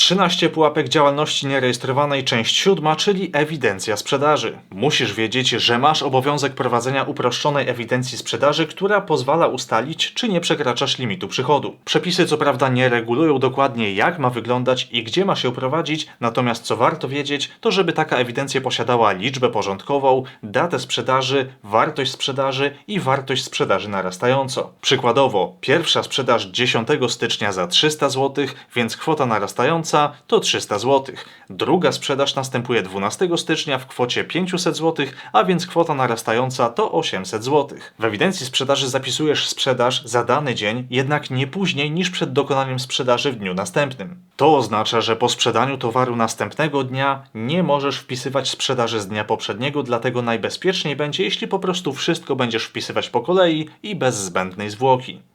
13 pułapek działalności nierejestrowanej, część siódma, czyli ewidencja sprzedaży. Musisz wiedzieć, że masz obowiązek prowadzenia uproszczonej ewidencji sprzedaży, która pozwala ustalić, czy nie przekraczasz limitu przychodu. Przepisy co prawda nie regulują dokładnie jak ma wyglądać i gdzie ma się prowadzić, natomiast co warto wiedzieć, to żeby taka ewidencja posiadała liczbę porządkową, datę sprzedaży, wartość sprzedaży i wartość sprzedaży narastająco. Przykładowo, pierwsza sprzedaż 10 stycznia za 300 zł, więc kwota narastająca to 300 zł. Druga sprzedaż następuje 12 stycznia w kwocie 500 zł, a więc kwota narastająca to 800 zł. W ewidencji sprzedaży zapisujesz sprzedaż za dany dzień, jednak nie później niż przed dokonaniem sprzedaży w dniu następnym. To oznacza, że po sprzedaniu towaru następnego dnia nie możesz wpisywać sprzedaży z dnia poprzedniego, dlatego najbezpieczniej będzie, jeśli po prostu wszystko będziesz wpisywać po kolei i bez zbędnej zwłoki.